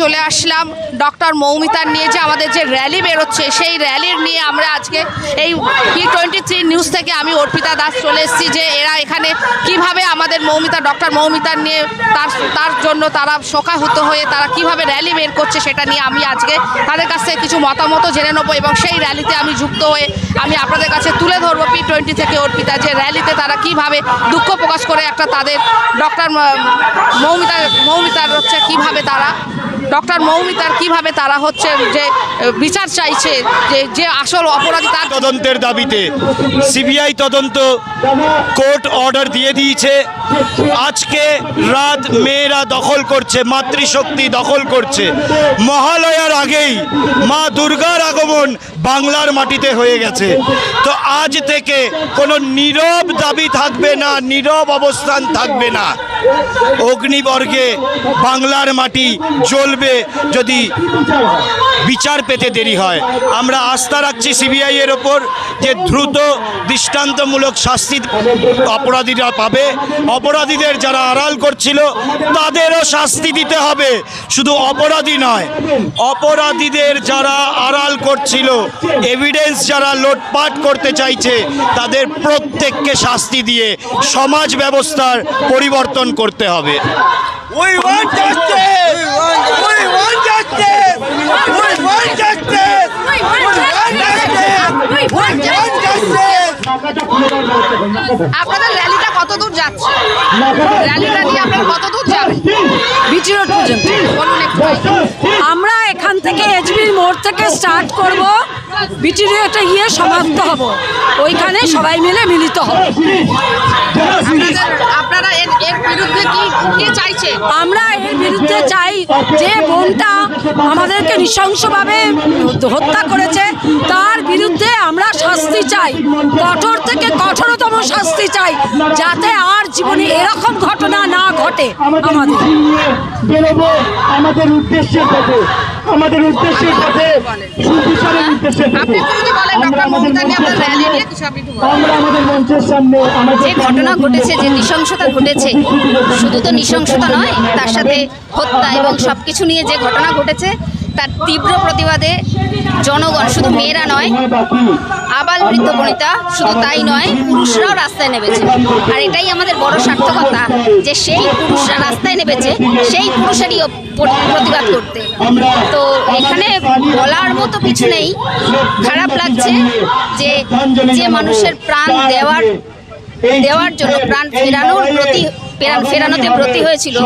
চলে আসলাম। ডক্টর মৌমিতার নিয়ে যে আমাদের যে র্যালি বেরোচ্ছে, সেই র্যালির নিয়ে আমরা আজকে এই টি টোয়েন্টি থ্রি নিউজ থেকে আমি অর্পিতা দাস চলে এসেছি যে এরা এখানে কীভাবে আমাদের মৌমিতা, ডক্টর মৌমিতার নিয়ে তার তার জন্য তারা শোকাহত হয়ে তারা কীভাবে র্যালি বের করছে সেটা নিয়ে আমি আজকে তাদের কাছ থেকে কিছু মতামত জেনে নেব এবং সেই র্যালিতে আমি যুক্ত হয়ে আমি আপনাদের কাছে তুলে ধরবো পি টোয়েন্টি থেকে অর্পিতা যে র্যালিতে তারা কীভাবে দুঃখ প্রকাশ করে একটা তাদের ডক্টর মৌমিতা, মৌমিতার হচ্ছে কীভাবে তারা ডক্টর মৌমিতার কীভাবে তারা হচ্ছে যে বিচার চাইছে যে যে আসল অপরাধী তার তদন্তের দাবিতে সিবিআই তদন্ত কোর্ট অর্ডার দিয়ে দিয়েছে। আজকে রাত মেয়েরা দখল করছে, মাতৃশক্তি দখল করছে। মহালয়ার আগেই মা দুর্গার আগমন বাংলার মাটিতে হয়ে গেছে। তো আজ থেকে কোনো নীরব দাবি থাকবে না, নীরব অবস্থান থাকবে না। অগ্নিবর্গে বাংলার মাটি জ্বলবে যদি বিচার পেতে দেরি হয়। আমরা আস্থা রাখছি সিবিআই এর ওপর যে দ্রুত দৃষ্টান্তমূলক শাস্তি অপরাধীরা পাবে। অপরাধীদের যারা আড়াল করছিল, তাদেরও শাস্তি দিতে হবে। শুধু অপরাধী নয়, অপরাধীদের যারা আড়াল করছিল এভিডেন্স যারা লোটপাট করতে চাইছে, তাদের প্রত্যেককে শাস্তি দিয়ে সমাজ ব্যবস্থার পরিবর্তন করতে হবে We want justice! আপনাদের র্যালিটা কত দূর যাচ্ছে? র্যালিটা নিয়ে আপনারা কত দূর যাবেন? বিটি রোড পর্যন্ত। বলুন একটু আমরা এখান থেকে এইচবির মোড় থেকে স্টার্ট করব। বিটি রোডে গিয়ে সমাপ্ত হব। ওইখানে সবাই মিলে মিলিত হব। আপনারা এর বিরুদ্ধে কি কি চাইছে? আমরা এর বিরুদ্ধে চাই যে বোনটা আমাদেরকে নৃশংসভাবে হত্যা করেছে তার বিরুদ্ধে আমরা শাস্তি চাই। কঠোর থেকে কঠোরতম শাস্তি চাই যাতে আর জীবনে এরকম ঘটনা না ঘটে আমাদের। বেরোবো আমাদের উদ্দেশ্যের পথে আমাদের উদ্দেশ্যের পথে সুবিচারের উদ্দেশ্যের পথে। আমরা আমরা মঞ্চের সামনে যে ঘটনা ঘটেছে যে নৃশংসতা ঘটেছে শুধু তো নৃশংসতা নয় তার সাথে হত্যা এবং সব কিছু নিয়ে যে ঘটনা ঘটেছে তার তীব্র প্রতিবাদে জনগণ শুধু মেয়েরা নয়, আবাল বৃদ্ধ বনিতা শুধু তাই নয়, পুরুষরাও রাস্তায় নেমেছে। আর এটাই আমাদের বড় সার্থকতা, যে সেই পুরুষরা রাস্তায় নেমেছে, সেই পুরুষেরই প্রতিবাদ করতে। তো এখানে বলার মতো কিছু নেই। খারাপ লাগছে যে যে মানুষের প্রাণ দেওয়ার দেওয়ার জন্য প্রাণ ফেরানোর প্রতি ফেরানোতে ব্রতী হয়েছিল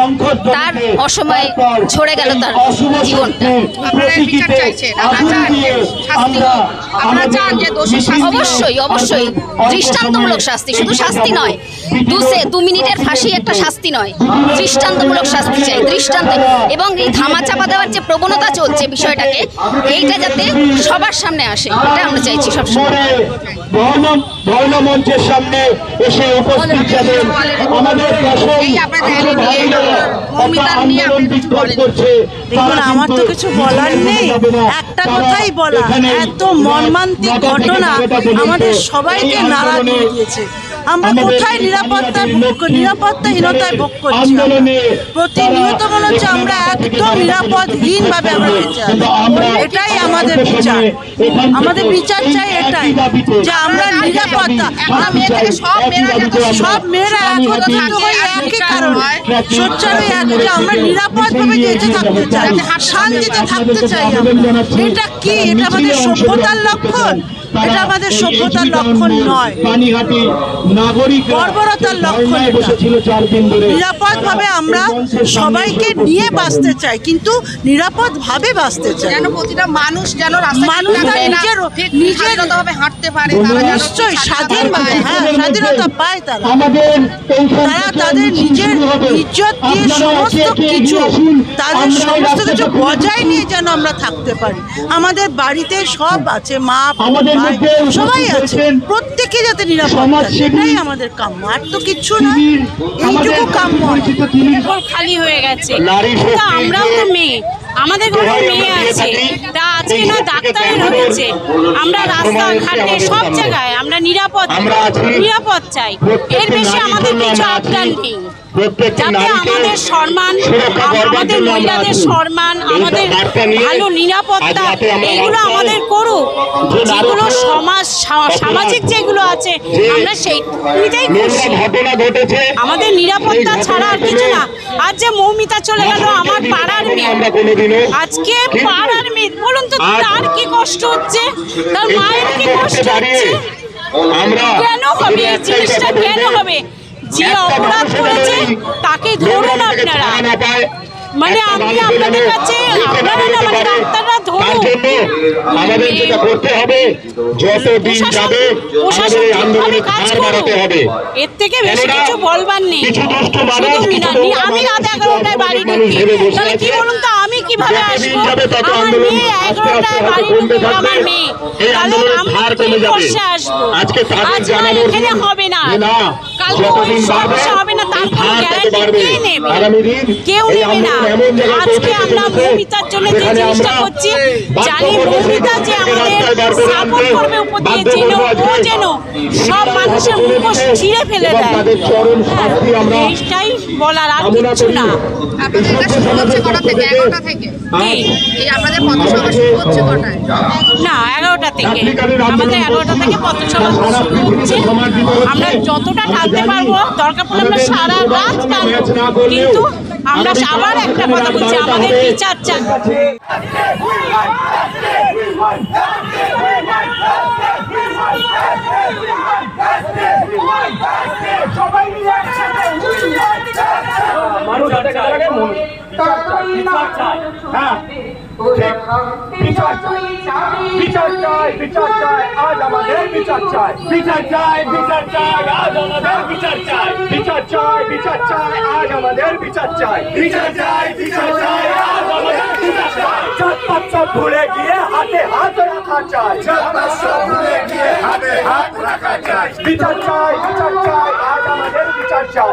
তার অসময়ে ঝরে গেল তার জীবনটা? অবশ্যই অবশ্যই। দৃষ্টান্তমূলক শাস্তি শুধু শাস্তি নয়। দু দু মিনিটের ফাঁসি একটা শাস্তি নয়। দৃষ্টান্তমূলক শাস্তি চাই দৃষ্টান্ত। এবং এই ধামাচাপা দেওয়ার যে প্রবণতা চলছে বিষয়টাকে এইটা যাতে সবার সামনে আসে এটা আমরা চাইছি সবসময় মঞ্চের সামনে এসে উপস্থিত আমাদের দেখুন আমার তো কিছু বলার নেই। একটা কথাই বলা এত মর্মান্তিক ঘটনা আমাদের সবাইকে নাড়া দিয়ে দিয়েছে। আমরা কোথায় নিরাপত্তা নিরাপত্তাহীনতায় ভোগ করছি প্রতিনিয়ত মনে হচ্ছে আমরা একদম নিরাপদহীন ভাবে আমরা বেঁচে আছি। এটাই আমাদের বিচার। আমাদের বিচার চাই এটাই যে আমরা নিরাপত্তা। সব মেয়েরা একত্রিত হয়ে একই কারণ। সোচ্চার হয়ে এক যে আমরা নিরাপদভাবে বেঁচে থাকতে চাই। শান্তিতে থাকতে চাই এটা কি? এটা আমাদের সভ্যতার লক্ষণ? এটা আমাদের সভ্যতার লক্ষণ নয়। বর্বরতার লক্ষণ এটা। বসেছিল চার দিন ধরে। নিরাপদভাবে আমরা সবাইকে নিয়ে বাঁচতে চাই কিন্তু নিরাপদভাবে বাঁচতে চাই। যেন প্রতিটা মানুষ যেন মানুষ নিজের- নিজের- হাঁটতে পারে। নিশ্চয়ই স্বাধীন পায়। হ্যাঁ স্বাধীনতা পায় তারা। তারা তাদের নিজের ইজ্জত দিয়ে সমস্ত কিছু তাদের আমরা সমস্ত কিছু বজায় নিয়ে যেন আমরা থাকতে পারি। আমাদের বাড়িতে সব আছে মা সবাই আছে। প্রত্যেকে যাতে নিরাপদ আমাদের কাম্য। আর তো কিচ্ছু না। এইটুকু কাম্য। খালি হয়ে গেছে। আমরাও তো মেয়ে। আমাদের ঘরে মেয়ে আছে। তা আজকে না ডাক্তারের হয়েছে। আমরা রাস্তাঘাটে সব জায়গায় আমরা নিরাপদ নিরাপদ চাই। এর বেশি আমাদের কিছু আবদার নেই। যাতে আমাদের সম্মান আমাদের মহিলাদের সম্মান আমাদের ভালো নিরাপত্তা আজ এইগুলো আমাদের করুক। যেগুলো সমাজ সামাজিক যেগুলো আছে আমরা সেইটাই ঘটনা ঘটেছে আমাদের নিরাপত্তা ছাড়া আর কিছু না। আজ যে মৌমিতা চলে গেল আমার পাড়ার মেয়ে। আজকে পাড়ার মেয়ে। বলুন তো তার কি কষ্ট হচ্ছে? তার মায়ের কি কষ্ট হচ্ছে? কেন হবে? এই জিনিসটা কেন হবে? যে অপরাধ করেছে তাকে ধরুন আপনারা। মানে আমি আপনাদের কাছে আপনারা না মানে ডাক্তাররা ধরুন। আমাদের যেটা করতে হবে যত দিন যাবে আমাদের আন্দোলনে কাজ হার বাড়াতে হবে। এর থেকে বেশি কিছু বলবার নেই। কিছু দুষ্ট মানুষ, শুধু কিছু আমি রাত এগারোটায় বাড়ি ঢুকি। তাহলে কি বলুন তো আমি কীভাবে আসব? আমার মেয়ে আস্তে আস্তে এগারোটায় বাড়ি ঢুকবে আমার মেয়ে। তাহলে আমি কি কমে আসব? আজকে এখানে হবে না। যে না, কালকে ওই যতদিন বাড়বে, সমস্যা হবে না তার কোনো গ্যারান্টি কে নেবে? কেউ নেবে না। আন্দোলন এমন জায়গায় আজকে আমরা মৌমিতার জন্য যে জিনিসটা করছি জানি মৌমিতা যে আমাদের রাস্তায় বার করে সাপোর্ট করবে উপর দিয়ে যেন ও যেন সব মানুষের মুখোশ ছিঁড়ে ফেলে দেয়। তাদের চরম শাস্তি আমরা এইটাই বলার আর কিচ্ছু না। আপনাদের এটা হচ্ছে কটা থেকে? এগারোটা থেকে। এই আপনাদের পথসভা শুরু হচ্ছে কটায়? না এগারোটা থেকে। আমাদের এগারোটা থেকে পথসভা শুরু হচ্ছে। আমরা যতটা টানতে পারব দরকার পড়লে আমরা সারা রাত টানবো কিন্তু আমরা আবার একটা কথা বলছি আমাদের বিচার চান কাটা লাগে বিচার চাই বিচার চাই হ্যাঁ বিচার চাই বিচার চাই বিচার চাই আজ আমাদের বিচার চাই বিচার চাই বিচার চাই আজ আমাদের বিচার চাই বিচার চাই বিচার চাই আজ আমাদের বিচার চাই বিচার চাই বিচার চাই আজ আমাদের বিচার চাই জাতপাত সব ভুলে গিয়ে হাতে হাত রাখা চাই জাতপাত সব ভুলে গিয়ে হাতে হাত রাখা চাই বিচার চাই বিচার চাই আজ আমাদের বিচার চাই